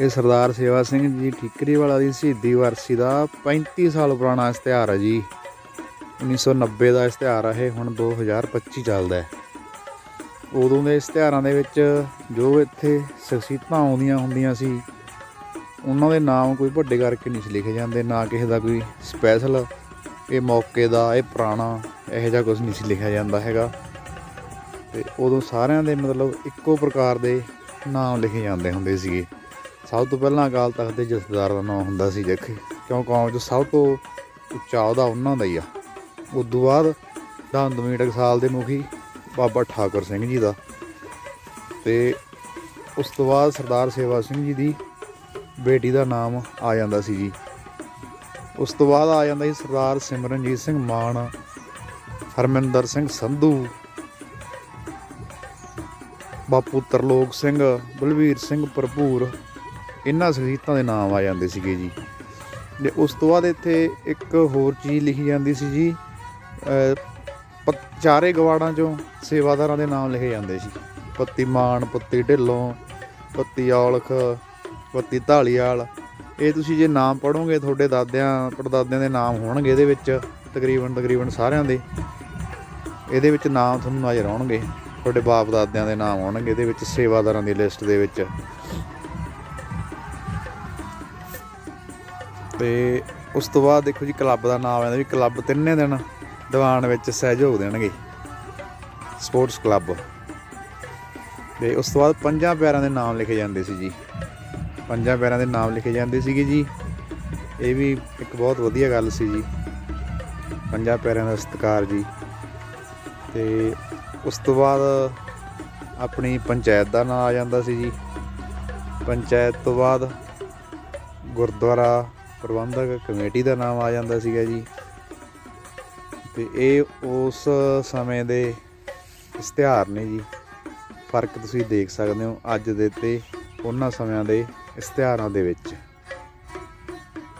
ਇਹ ਸਰਦਾਰ ਸੇਵਾ ਸਿੰਘ ਜੀ ਠੀਕਰੀ ਵਾਲਾ ਦੀ ਸ਼ਹੀਦੀ ਵਰਸੀ ਦਾ 35 ਸਾਲ ਪੁਰਾਣਾ ਇਸ਼ਤਿਹਾਰ ਹੈ ਜੀ। 1990 ਦਾ ਇਸ਼ਤਿਹਾਰ ਹੈ ਇਹ, ਹੁਣ 2025 ਚੱਲਦਾ ਹੈ। ਉਦੋਂ ਦੇ ਇਸ਼ਤਿਹਾਰਾਂ ਦੇ ਵਿੱਚ ਜੋ ਇੱਥੇ ਸ਼ਖਸੀਅਤਾਂ ਆਉਂਦੀਆਂ ਹੁੰਦੀਆਂ ਸੀ, ਉਹਨਾਂ ਦੇ ਨਾਮ ਕੋਈ ਵੱਡੇ ਕਰਕੇ ਨਹੀਂ ਸੀ ਲਿਖੇ ਜਾਂਦੇ, ਨਾ ਕਿਸੇ ਦਾ ਕੋਈ ਸਪੈਸ਼ਲ ਇਹ ਮੌਕੇ ਦਾ, ਇਹ ਪੁਰਾਣਾ, ਇਹੋ ਜਿਹਾ ਕੁਝ ਨਹੀਂ ਸੀ ਲਿਖਿਆ ਜਾਂਦਾ ਹੈਗਾ। ਤੇ ਉਦੋਂ ਸਾਰਿਆਂ ਦੇ ਮਤਲਬ ਇੱਕੋ ਪ੍ਰਕਾਰ ਦੇ ਨਾਮ ਲਿਖੇ ਜਾਂਦੇ ਹੁੰਦੇ ਸੀਗੇ। ਸਭ ਤੋਂ ਪਹਿਲਾਂ ਅਕਾਲ ਤਖਤ ਦੇ ਜਥੇਦਾਰ ਦਾ ਨਾਮ ਹੁੰਦਾ ਸੀ ਜੱਖ। ਕਿਉਂ ਕੌਮ 'ਚ ਸਭ ਤੋਂ ਉੱਚਾ ਉਹਦਾ ਉਹਨਾਂ ਦਾ ਹੀ ਆ। ਉਸ ਤੋਂ ਬਾਅਦ ਦੰਦਮੀ ਟਕਸਾਲ ਦੇ ਮੁਖੀ ਬਾਬਾ ਠਾਕੁਰ ਸਿੰਘ ਜੀ ਦਾ। ਤੇ ਉਸ ਤੋਂ ਬਾਅਦ ਸਰਦਾਰ ਸੇਵਾ ਸਿੰਘ ਜੀ ਦੀ ਬੇਟੀ ਦਾ ਨਾਮ ਆ ਜਾਂਦਾ ਸੀ ਜੀ। ਉਸ ਤੋਂ ਬਾਅਦ ਆ ਜਾਂਦਾ ਸੀ ਸਰਦਾਰ ਸਿਮਰਨਜੀਤ ਸਿੰਘ ਮਾਨ, ਹਰਮਿੰਦਰ ਸਿੰਘ ਸੰਧੂ, ਬਾਪੂ ਤਰਲੋਕ ਸਿੰਘ, ਬਲਵੀਰ ਸਿੰਘ ਭਰਪੂਰ ਇਹਨਾਂ ਸ਼ਖਸੀਅਤਾਂ ਦੇ ਨਾਮ ਆ ਜਾਂਦੇ ਸੀਗੇ ਜੀ। ਤੇ ਉਸ ਤੋਂ ਬਾਅਦ ਇੱਥੇ ਇੱਕ ਹੋਰ ਚੀਜ਼ ਲਿਖੀ ਜਾਂਦੀ ਸੀ ਜੀ ਪ- ਚਾਰੇ ਗਵਾੜਾਂ ਚੋਂ ਸੇਵਾਦਾਰਾਂ ਦੇ ਨਾਮ ਲਿਖੇ ਜਾਂਦੇ ਸੀ। ਪੱਤੀ ਮਾਨ, ਪੱਤੀ ਢਿੱਲੋਂ, ਪੱਤੀ ਔਲਖ, ਪੱਤੀ ਢਾਲੀਵਾਲ ਇਹ ਤੁਸੀਂ ਜੇ ਨਾਮ ਪੜੋਗੇ ਤੁਹਾਡੇ ਦਾਦਿਆਂ, ਪੜਦਾਦਿਆਂ ਦੇ ਨਾਮ ਹੋਣਗੇ ਇਹਦੇ ਵਿੱਚ, ਤਕਰੀਬਨ ਤਕਰੀਬਨ ਸਾਰਿਆਂ ਦੇ। ਇਹਦੇ ਵਿੱਚ ਨਾਮ ਤੁਹਾਨੂੰ ਨਜ਼ਰ ਆਉਣਗੇ। ਤੁਹਾਡੇ ਬਾਪ ਦਾਦਿਆਂ ਦੇ ਨਾਮ ਆਉਣਗੇ ਇਹਦੇ ਵਿੱਚ ਸੇਵਾਦਾਰਾਂ ਦੀ ਲਿਸਟ ਦੇ ਵਿੱਚ। ਤੇ ਉਸ ਤੋਂ ਬਾਅਦ ਦੇਖੋ ਜੀ ਕਲੱਬ ਦਾ ਨਾਮ ਆਉਂਦਾ ਵੀ ਕਲੱਬ ਤਿੰਨੇ ਦਿਨ ਦੀਵਾਨ ਵਿੱਚ ਸਹਿਯੋਗ ਦੇਣਗੇ। Sports club. ਤੇ ਉਸ ਤੋਂ ਬਾਅਦ ਪੰਜਾਂ ਪਿਆਰਾਂ ਦੇ ਨਾਮ ਲਿਖੇ ਜਾਂਦੇ ਸੀ ਜੀ। ਪੰਜਾਂ ਪਿਆਰਿਆਂ ਦੇ ਨਾਮ ਲਿਖੇ ਜਾਂਦੇ ਸੀਗੇ ਜੀ। ਇਹ ਵੀ ਇੱਕ ਬਹੁਤ ਵਧੀਆ ਗੱਲ ਸੀ ਜੀ। ਪੰਜਾਂ ਪਿਆਰਿਆਂ ਦਾ ਸਤਿਕਾਰ ਜੀ। ਤੇ ਉਸ ਤੋਂ ਬਾਅਦ ਆਪਣੀ ਪੰਚਾਇਤ ਦਾ ਨਾਮ ਆ ਜਾਂਦਾ ਸੀ ਜੀ। ਪੰਚਾਇਤ ਤੋਂ ਬਾਅਦ ਗੁਰਦੁਆਰਾ ਪ੍ਰਬੰਧਕ ਕਮੇਟੀ ਦਾ ਨਾਮ ਆ ਜਾਂਦਾ ਸੀਗਾ ਜੀ। ਤੇ ਇਹ ਉਸ ਸਮੇਂ ਦੇ ਇਸ਼ਤਿਹਾਰ ਨੇ ਜੀ। ਫ਼ਰਕ ਤੁਸੀਂ ਦੇਖ ਸਕਦੇ ਹੋ ਅੱਜ ਦੇ ਤੇ ਉਹਨਾਂ ਸਮਿਆਂ ਦੇ ਇਸ਼ਤਿਹਾਰਾਂ ਦੇ ਵਿੱਚ।